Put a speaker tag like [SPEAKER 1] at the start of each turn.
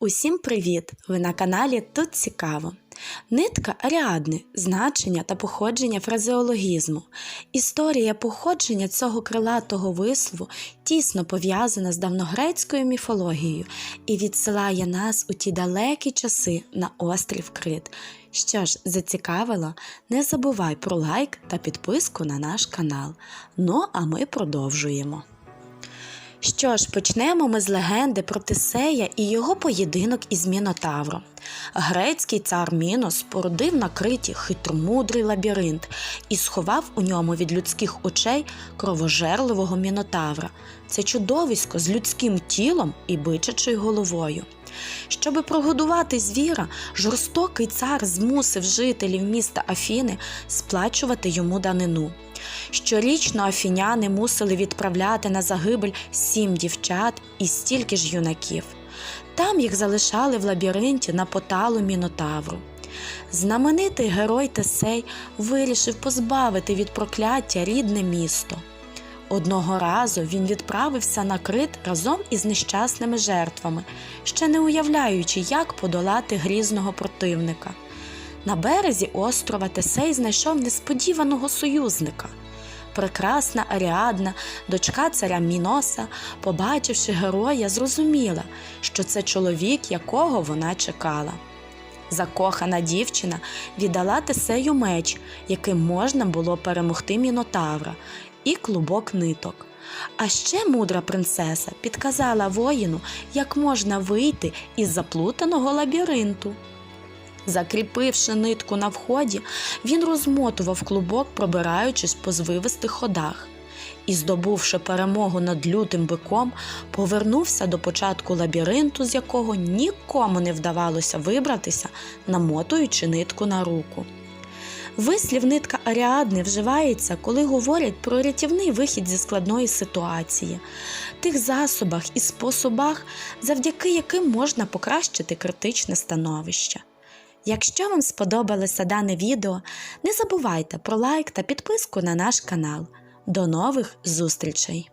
[SPEAKER 1] Усім привіт! Ви на каналі Тут Цікаво. Нитка Аріадни значення та походження фразеологізму. Історія походження цього крилатого вислову тісно пов'язана з давногрецькою міфологією і відсилає нас у ті далекі часи на острів Крит. Що ж, зацікавило? Не забувай про лайк та підписку на наш канал. Ну а ми продовжуємо. Що ж, почнемо ми з легенди про Тисея і його поєдинок із Мінотавром. Грецький цар Мінос спорудив на криті хитромудрий лабіринт і сховав у ньому від людських очей кровожерливого мінотавра. Це чудовисько з людським тілом і бичачою головою. Щоби прогодувати звіра, жорстокий цар змусив жителів міста Афіни сплачувати йому данину. Щорічно афіняни мусили відправляти на загибель сім дівчат і стільки ж юнаків. Там їх залишали в лабіринті на поталу мінотавру. Знаменитий герой Тесей вирішив позбавити від прокляття рідне місто. Одного разу він відправився на крит разом із нещасними жертвами, ще не уявляючи, як подолати грізного противника. На березі острова Тесей знайшов несподіваного союзника. Прекрасна Аріадна, дочка царя Міноса, побачивши героя, зрозуміла, що це чоловік, якого вона чекала. Закохана дівчина віддала Тесею меч, яким можна було перемогти Мінотавра, і клубок ниток. А ще мудра принцеса підказала воїну, як можна вийти із заплутаного лабіринту. Закріпивши нитку на вході, він розмотував клубок, пробираючись по звивистих ходах. І, здобувши перемогу над лютим биком, повернувся до початку лабіринту, з якого нікому не вдавалося вибратися, намотуючи нитку на руку. Вислів нитка Аріадни вживається, коли говорять про рятівний вихід зі складної ситуації, тих засобах і способах, завдяки яким можна покращити критичне становище. Якщо вам сподобалося дане відео, не забувайте про лайк та підписку на наш канал. До нових зустрічей!